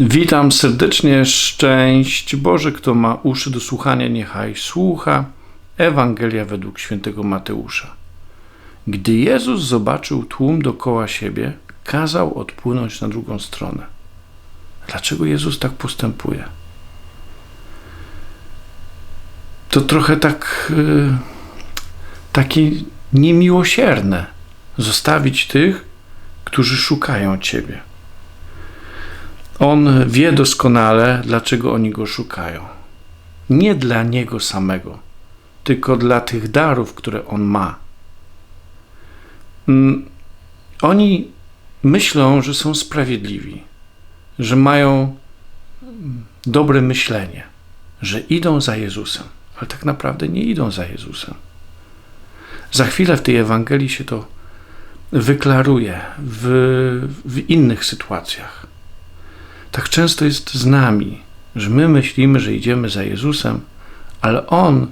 Witam serdecznie, szczęść Boże, kto ma uszy do słuchania, niechaj słucha. Ewangelia według świętego Mateusza. Gdy Jezus zobaczył tłum dookoła siebie, kazał odpłynąć na drugą stronę. Dlaczego Jezus tak postępuje? To trochę tak yy, takie niemiłosierne zostawić tych, którzy szukają Ciebie. On wie doskonale, dlaczego oni go szukają. Nie dla niego samego, tylko dla tych darów, które on ma. Mm, oni myślą, że są sprawiedliwi, że mają dobre myślenie, że idą za Jezusem, ale tak naprawdę nie idą za Jezusem. Za chwilę w tej Ewangelii się to wyklaruje w, w innych sytuacjach. Tak często jest z nami, że my myślimy, że idziemy za Jezusem, ale On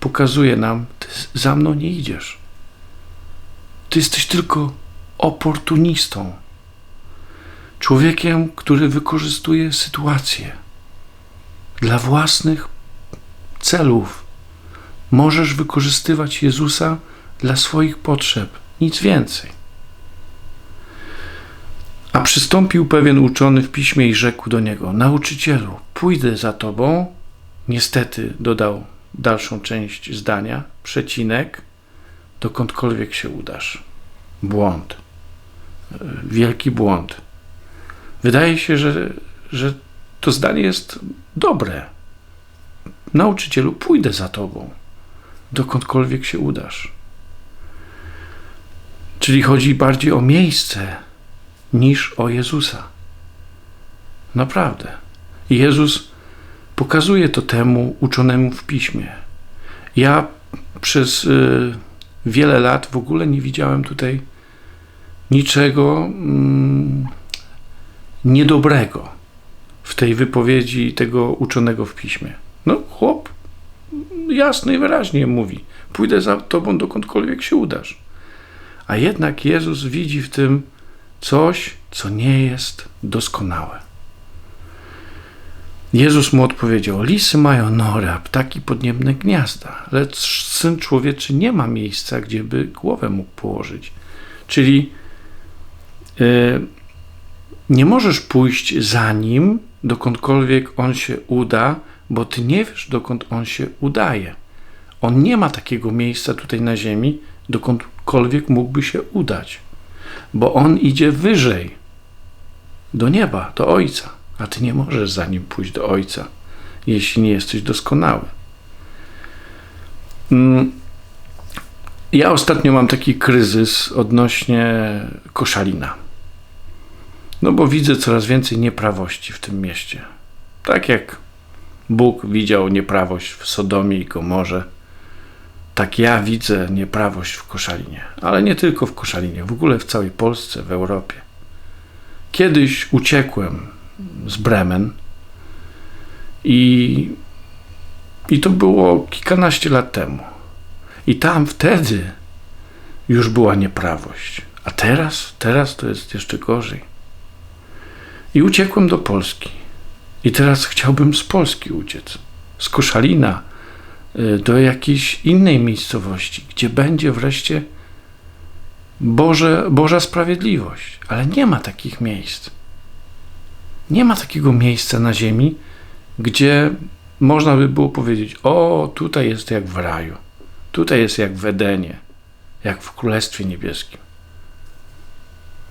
pokazuje nam, ty za mną nie idziesz. Ty jesteś tylko oportunistą. Człowiekiem, który wykorzystuje sytuację dla własnych celów. Możesz wykorzystywać Jezusa dla swoich potrzeb, nic więcej. A przystąpił pewien uczony w piśmie i rzekł do niego: Nauczycielu, pójdę za tobą. Niestety dodał dalszą część zdania, przecinek, dokądkolwiek się udasz. Błąd. Wielki błąd. Wydaje się, że, że to zdanie jest dobre. Nauczycielu, pójdę za tobą, dokądkolwiek się udasz. Czyli chodzi bardziej o miejsce, niż o Jezusa. Naprawdę. Jezus pokazuje to temu uczonemu w piśmie. Ja przez y, wiele lat w ogóle nie widziałem tutaj niczego mm, niedobrego w tej wypowiedzi tego uczonego w piśmie. No, chłop jasno i wyraźnie mówi: Pójdę za tobą dokądkolwiek się udasz. A jednak Jezus widzi w tym coś, co nie jest doskonałe. Jezus mu odpowiedział: Lisy mają nory, a ptaki podniebne gniazda, lecz syn człowieczy nie ma miejsca, gdzie by głowę mógł położyć. Czyli yy, nie możesz pójść za nim, dokądkolwiek on się uda, bo ty nie wiesz, dokąd on się udaje. On nie ma takiego miejsca tutaj na ziemi, dokądkolwiek mógłby się udać bo on idzie wyżej do nieba, do Ojca, a ty nie możesz za nim pójść do Ojca, jeśli nie jesteś doskonały. Mm, ja ostatnio mam taki kryzys odnośnie koszalina. No bo widzę coraz więcej nieprawości w tym mieście. Tak jak Bóg widział nieprawość w Sodomie i Gomorze, tak ja widzę nieprawość w Koszalinie, ale nie tylko w Koszalinie, w ogóle w całej Polsce, w Europie. Kiedyś uciekłem z Bremen i, i to było kilkanaście lat temu. I tam wtedy już była nieprawość. A teraz, teraz to jest jeszcze gorzej. I uciekłem do Polski. I teraz chciałbym z Polski uciec. Z Koszalina do jakiejś innej miejscowości, gdzie będzie wreszcie Boże, Boża sprawiedliwość. Ale nie ma takich miejsc. Nie ma takiego miejsca na ziemi, gdzie można by było powiedzieć: O, tutaj jest jak w raju, tutaj jest jak w Edenie, jak w Królestwie Niebieskim.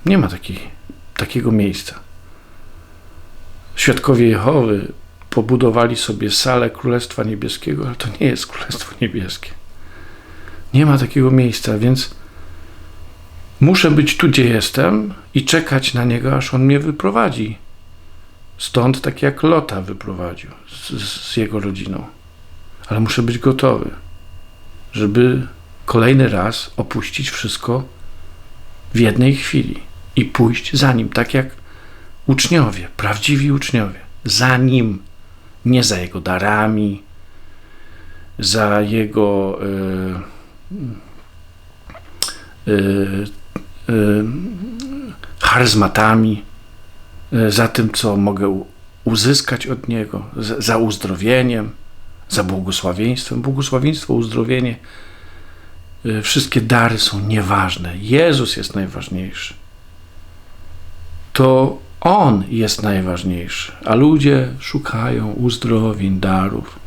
Nie ma takiego miejsca. Świadkowie Jehowy pobudowali sobie salę Królestwa Niebieskiego, ale to nie jest Królestwo Niebieskie. Nie ma takiego miejsca, więc muszę być tu, gdzie jestem i czekać na niego, aż on mnie wyprowadzi. Stąd tak jak Lota wyprowadził z, z jego rodziną. Ale muszę być gotowy, żeby kolejny raz opuścić wszystko w jednej chwili i pójść za nim, tak jak uczniowie, prawdziwi uczniowie, za nim nie za jego darami, za jego y, y, y, charyzmatami, e, za tym, co mogę uzyskać od Niego, za uzdrowieniem, za błogosławieństwem. Błogosławieństwo, uzdrowienie, e, wszystkie dary są nieważne. Jezus jest najważniejszy. To On jest najważniejszy, a ludzie szukają uzdrowień, darów.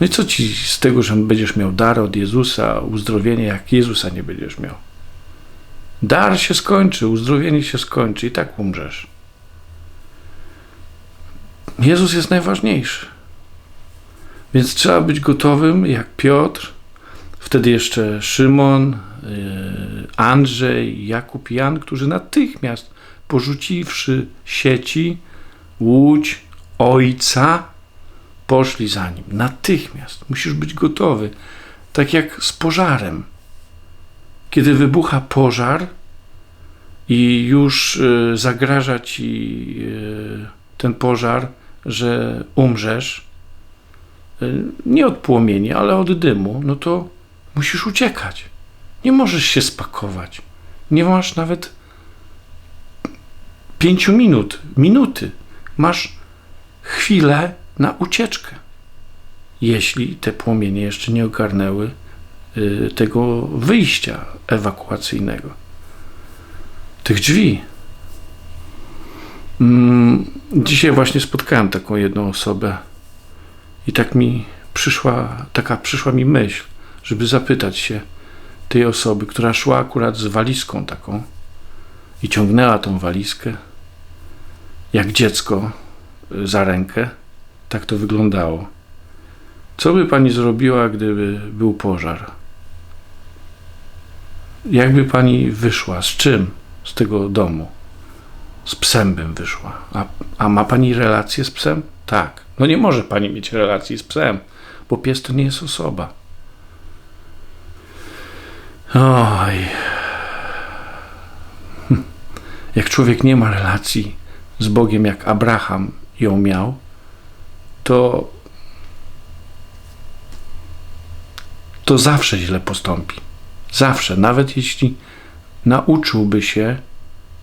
No i co ci z tego, że będziesz miał dar od Jezusa, uzdrowienie, jak Jezusa nie będziesz miał? Dar się skończy, uzdrowienie się skończy i tak umrzesz. Jezus jest najważniejszy. Więc trzeba być gotowym, jak Piotr, wtedy jeszcze Szymon, e, Andrzej, Jakub i Jan, którzy natychmiast porzuciwszy sieci, łódź ojca, poszli za nim. Natychmiast. Musisz być gotowy. Tak jak z pożarem. Kiedy wybucha pożar i już y, zagraża ci y, ten pożar, że umrzesz, y, nie od płomieni, ale od dymu, no to musisz uciekać. Nie możesz się spakować. Nie masz nawet pięciu minut, minuty. Masz chwilę na ucieczkę, jeśli te płomienie jeszcze nie ogarnęły y, tego wyjścia ewakuacyjnego, tych drzwi. Mm, dzisiaj właśnie spotkałem taką jedną osobę i tak mi przyszła, taka przyszła mi myśl, żeby zapytać się tej osoby, która szła akurat z walizką taką i ciągnęła tą walizkę, jak dziecko y, za rękę tak to wyglądało. Co by pani zrobiła, gdyby był pożar? Jakby pani wyszła? Z czym? Z tego domu? Z psem bym wyszła. A, a ma pani relację z psem? Tak. No nie może pani mieć relacji z psem, bo pies to nie jest osoba. Oj. Jak człowiek nie ma relacji z Bogiem, jak Abraham ją miał, to, to zawsze źle postąpi. Zawsze, nawet jeśli nauczyłby się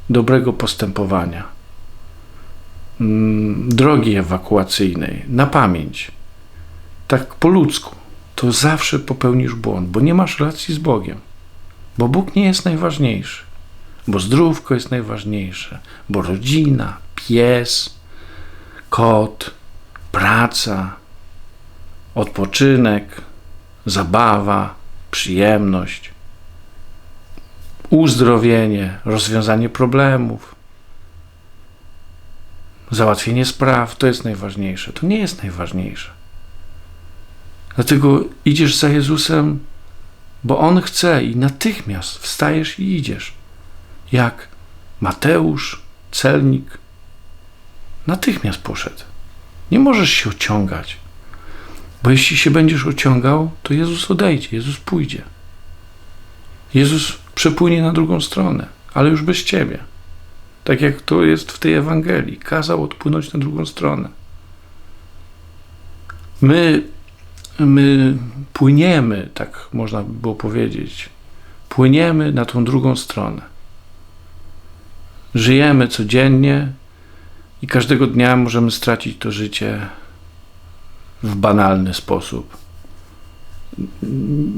dobrego postępowania, mm, drogi ewakuacyjnej, na pamięć, tak po ludzku, to zawsze popełnisz błąd, bo nie masz relacji z Bogiem. Bo Bóg nie jest najważniejszy, bo zdrówko jest najważniejsze, bo rodzina, pies, kot, praca, odpoczynek, zabawa, przyjemność, uzdrowienie, rozwiązanie problemów, załatwienie spraw to jest najważniejsze. To nie jest najważniejsze. Dlatego idziesz za Jezusem, bo On chce i natychmiast wstajesz i idziesz. Jak Mateusz, celnik, natychmiast poszedł. Nie możesz się ociągać, bo jeśli się będziesz ociągał, to Jezus odejdzie, Jezus pójdzie. Jezus przepłynie na drugą stronę, ale już bez ciebie. Tak jak to jest w tej Ewangelii, kazał odpłynąć na drugą stronę. My, my płyniemy, tak można by było powiedzieć, płyniemy na tą drugą stronę. Żyjemy codziennie, i każdego dnia możemy stracić to życie w banalny sposób.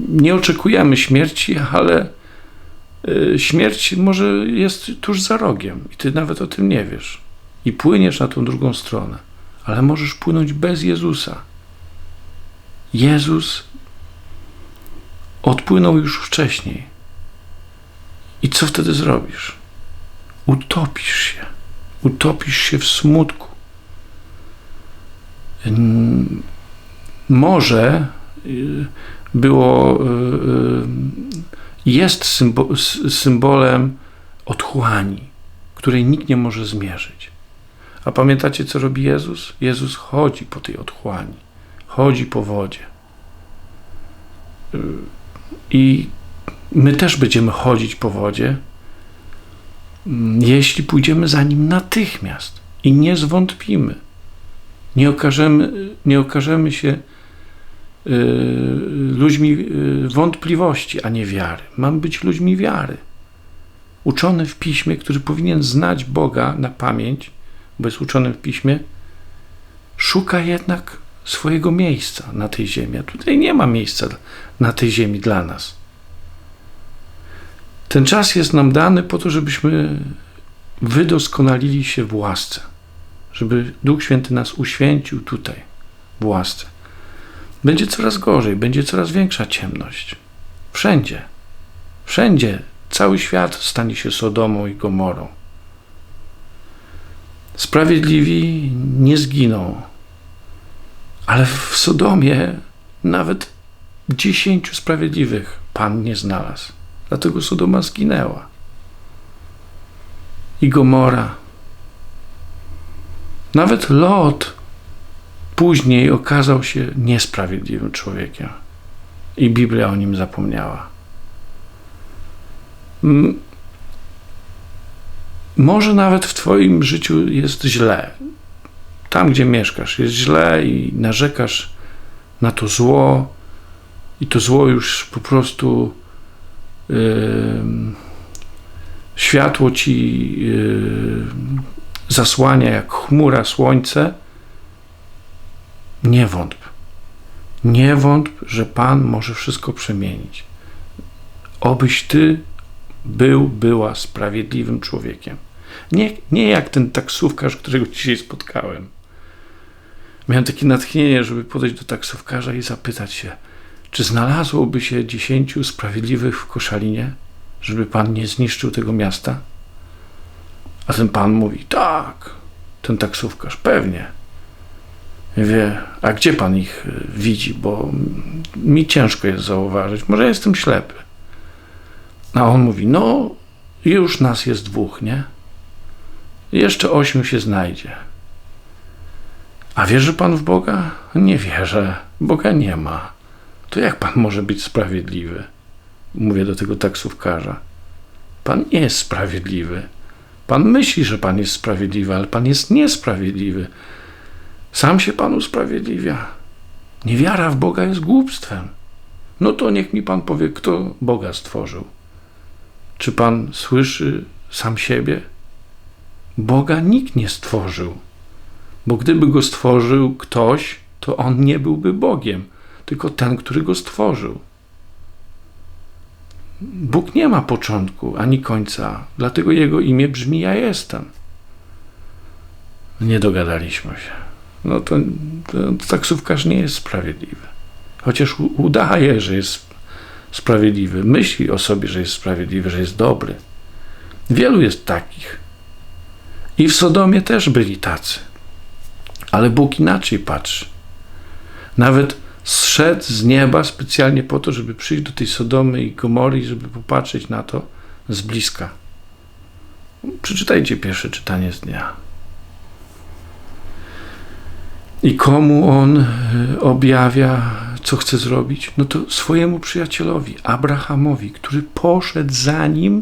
Nie oczekujemy śmierci, ale y, śmierć może jest tuż za rogiem i ty nawet o tym nie wiesz. I płyniesz na tą drugą stronę, ale możesz płynąć bez Jezusa. Jezus odpłynął już wcześniej. I co wtedy zrobisz? Utopisz się utopisz się w smutku. Może y, było, y, y, jest symbolem otchłani, której nikt nie może zmierzyć. A pamiętacie, co robi Jezus? Jezus chodzi po tej otchłani, chodzi po wodzie. I my też będziemy chodzić po wodzie, jeśli pójdziemy za Nim natychmiast i nie zwątpimy, nie okażemy, nie okażemy się y, ludźmi y, wątpliwości, a nie wiary. Mamy być ludźmi wiary. Uczony w piśmie, który powinien znać Boga na pamięć, bo jest uczony w piśmie, szuka jednak swojego miejsca na tej ziemi. A tutaj nie ma miejsca na tej ziemi dla nas. Ten czas jest nam dany po to, żebyśmy wydoskonalili się w łasce, żeby Duch Święty nas uświęcił tutaj, w łasce. Będzie coraz gorzej, będzie coraz większa ciemność. Wszędzie. Wszędzie. Cały świat stanie się Sodomą i Gomorą. Sprawiedliwi nie zginą, ale w Sodomie nawet dziesięciu sprawiedliwych Pan nie znalazł. Dlatego Sodoma zginęła. I Gomora. Nawet Lot później okazał się niesprawiedliwym człowiekiem. I Biblia o nim zapomniała. Może nawet w Twoim życiu jest źle. Tam, gdzie mieszkasz, jest źle i narzekasz na to zło, i to zło już po prostu światło ci zasłania jak chmura słońce, nie wątp. Nie wątp, że Pan może wszystko przemienić. Obyś ty był, była sprawiedliwym człowiekiem. Nie, nie jak ten taksówkarz, którego dzisiaj spotkałem. Miałem takie natchnienie, żeby podejść do taksówkarza i zapytać się, czy znalazłoby się dziesięciu sprawiedliwych w Koszalinie, żeby Pan nie zniszczył tego miasta? A ten Pan mówi, tak, ten taksówkarz, pewnie. wie, a gdzie Pan ich y, widzi, bo mi ciężko jest zauważyć, może jestem ślepy. A on mówi, no już nas jest dwóch, nie? Jeszcze ośmiu się znajdzie. A wierzy Pan w Boga? Nie wierzę. Boga nie ma to jak pan może być sprawiedliwy? Mówię do tego taksówkarza. Pan nie jest sprawiedliwy. Pan myśli, że pan jest sprawiedliwy, ale pan jest niesprawiedliwy. Sam się pan usprawiedliwia. Niewiara w Boga jest głupstwem. No to niech mi pan powie, kto Boga stworzył. Czy pan słyszy sam siebie? Boga nikt nie stworzył, bo gdyby go stworzył ktoś, to on nie byłby Bogiem tylko ten, który go stworzył. Bóg nie ma początku ani końca, dlatego jego imię brzmi Ja jestem. Nie dogadaliśmy się. No to, to, taksówkarz nie jest sprawiedliwy. Chociaż udaje, że jest sprawiedliwy, myśli o sobie, że jest sprawiedliwy, że jest dobry. Wielu jest takich. I w Sodomie też byli tacy. Ale Bóg inaczej patrzy. Nawet zszedł z nieba specjalnie po to, żeby przyjść do tej Sodomy i Gomory, żeby popatrzeć na to z bliska. Przeczytajcie pierwsze czytanie z dnia. I komu on e, objawia, co chce zrobić? No to swojemu przyjacielowi, Abrahamowi, który poszedł za nim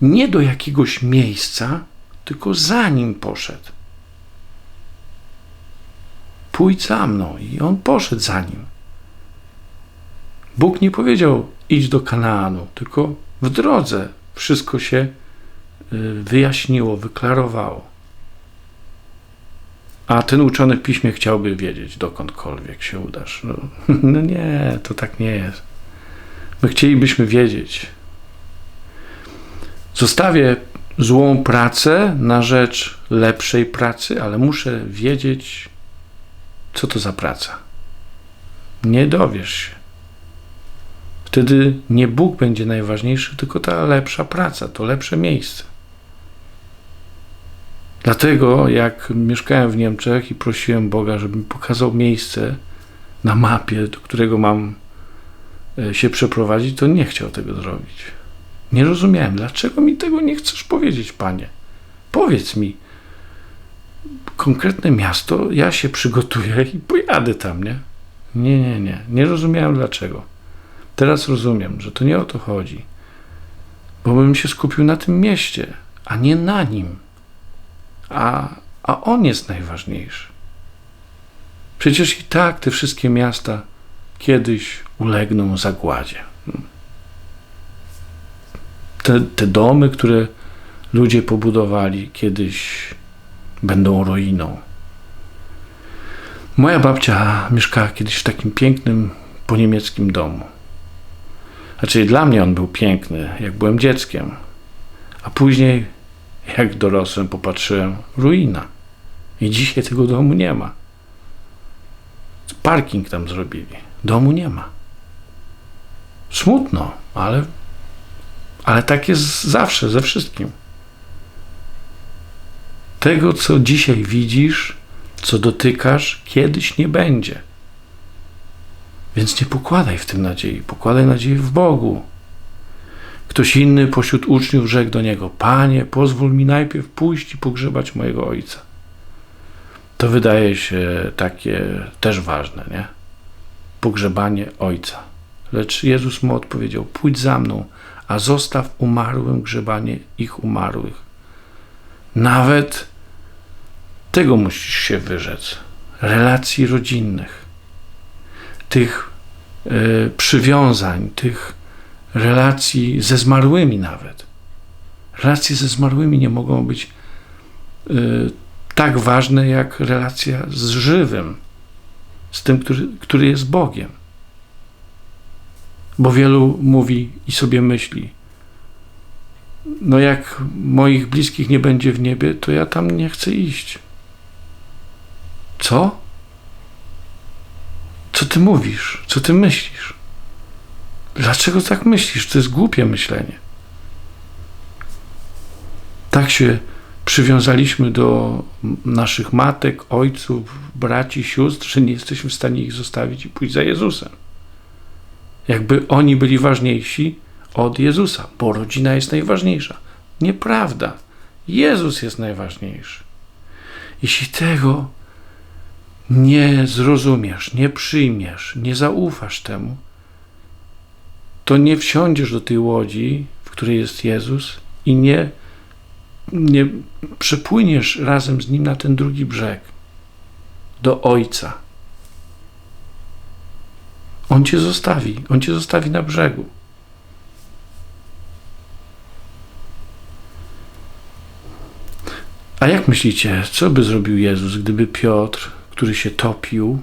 nie do jakiegoś miejsca, tylko za nim poszedł pójdź za mną. I on poszedł za nim. Bóg nie powiedział, idź do Kanaanu, tylko w drodze wszystko się y, wyjaśniło, wyklarowało. A ten uczony w piśmie chciałby wiedzieć, dokądkolwiek się udasz. No, no nie, to tak nie jest. My chcielibyśmy wiedzieć. Zostawię złą pracę na rzecz lepszej pracy, ale muszę wiedzieć, co to za praca? Nie dowiesz się. Wtedy nie Bóg będzie najważniejszy, tylko ta lepsza praca, to lepsze miejsce. Dlatego, jak mieszkałem w Niemczech i prosiłem Boga, żeby pokazał miejsce na mapie, do którego mam e, się przeprowadzić, to nie chciał tego zrobić. Nie rozumiałem, dlaczego mi tego nie chcesz powiedzieć, panie. Powiedz mi, konkretne miasto, ja się przygotuję i pojadę tam, nie? Nie, nie, nie. Nie rozumiałem dlaczego. Teraz rozumiem, że to nie o to chodzi. Bo bym się skupił na tym mieście, a nie na nim. A, a on jest najważniejszy. Przecież i tak te wszystkie miasta kiedyś ulegną zagładzie. Te, te domy, które ludzie pobudowali, kiedyś będą ruiną. Moja babcia mieszkała kiedyś w takim pięknym po niemieckim domu. Znaczy, dla mnie on był piękny, jak byłem dzieckiem, a później, jak dorosłem, popatrzyłem, ruina. I dzisiaj tego domu nie ma. Parking tam zrobili. Domu nie ma. Smutno, ale, ale tak jest zawsze, ze wszystkim. Tego, co dzisiaj widzisz, co dotykasz, kiedyś nie będzie. Więc nie pokładaj w tym nadziei, pokładaj nadzieję w Bogu. Ktoś inny pośród uczniów rzekł do niego: Panie, pozwól mi najpierw pójść i pogrzebać mojego ojca. To wydaje się takie też ważne, nie? Pogrzebanie ojca. Lecz Jezus mu odpowiedział: Pójdź za mną, a zostaw umarłym grzebanie ich umarłych. Nawet tego musisz się wyrzec. Relacji rodzinnych, tych y, przywiązań, tych relacji ze zmarłymi nawet. Relacje ze zmarłymi nie mogą być y, tak ważne jak relacja z żywym, z tym, który, który jest Bogiem. Bo wielu mówi i sobie myśli, no jak moich bliskich nie będzie w niebie, to ja tam nie chcę iść. Co? Co ty mówisz? Co ty myślisz? Dlaczego tak myślisz? To jest głupie myślenie. Tak się przywiązaliśmy do naszych matek, ojców, braci, sióstr, że nie jesteśmy w stanie ich zostawić i pójść za Jezusem. Jakby oni byli ważniejsi od Jezusa, bo rodzina jest najważniejsza. Nieprawda. Jezus jest najważniejszy. Jeśli tego nie zrozumiesz, nie przyjmiesz, nie zaufasz temu, to nie wsiądziesz do tej łodzi, w której jest Jezus i nie, nie przepłyniesz razem z Nim na ten drugi brzeg, do Ojca. On cię zostawi, On cię zostawi na brzegu. A jak myślicie, co by zrobił Jezus, gdyby Piotr, który się topił,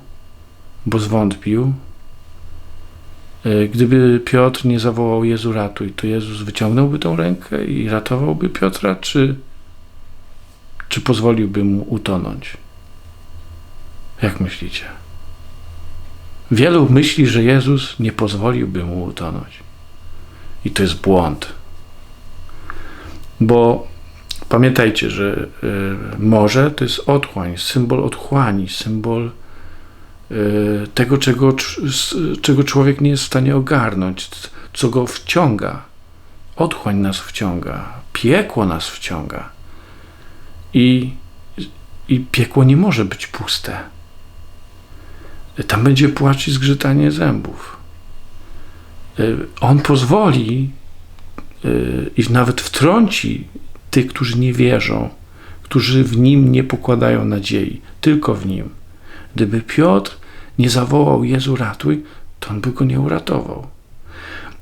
bo zwątpił, e, gdyby Piotr nie zawołał Jezu ratuj, to Jezus wyciągnąłby tą rękę i ratowałby Piotra, czy, czy pozwoliłby mu utonąć? Jak myślicie? Wielu myśli, że Jezus nie pozwoliłby mu utonąć. I to jest błąd. Bo Pamiętajcie, że y, morze to jest otchłań, symbol otchłani, symbol y, tego, czego, czego człowiek nie jest w stanie ogarnąć, co go wciąga. Otchłań nas wciąga, piekło nas wciąga. I, i piekło nie może być puste. Tam będzie płacz i zgrzytanie zębów. Y, on pozwoli i nawet wtrąci tych, którzy nie wierzą, którzy w nim nie pokładają nadziei, tylko w nim. Gdyby Piotr nie zawołał Jezu ratuj, to on by go nie uratował.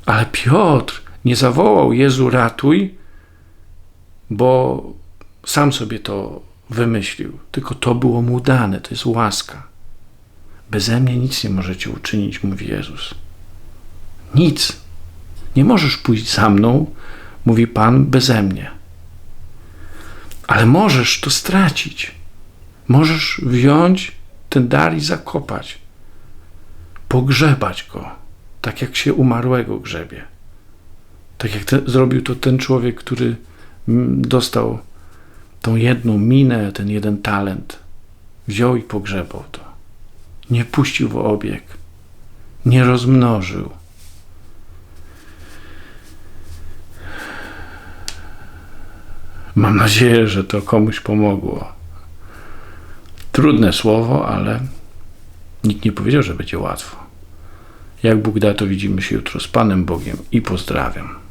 Ale Piotr nie zawołał Jezu ratuj, bo sam sobie to wymyślił, tylko to było mu dane, to jest łaska. Beze mnie nic nie możecie uczynić, mówi Jezus. Nic. Nie możesz pójść za mną, mówi Pan, beze mnie. Ale możesz to stracić. Możesz wziąć ten dar i zakopać, pogrzebać go, tak jak się umarłego grzebie. Tak jak zrobił to ten człowiek, który mm, dostał tą jedną minę, ten jeden talent. Wziął i pogrzebał to. Nie puścił w obieg, nie rozmnożył Mam nadzieję, że to komuś pomogło. Trudne słowo, ale nikt nie powiedział, że będzie łatwo. Jak Bóg da, to widzimy się jutro z Panem Bogiem i pozdrawiam.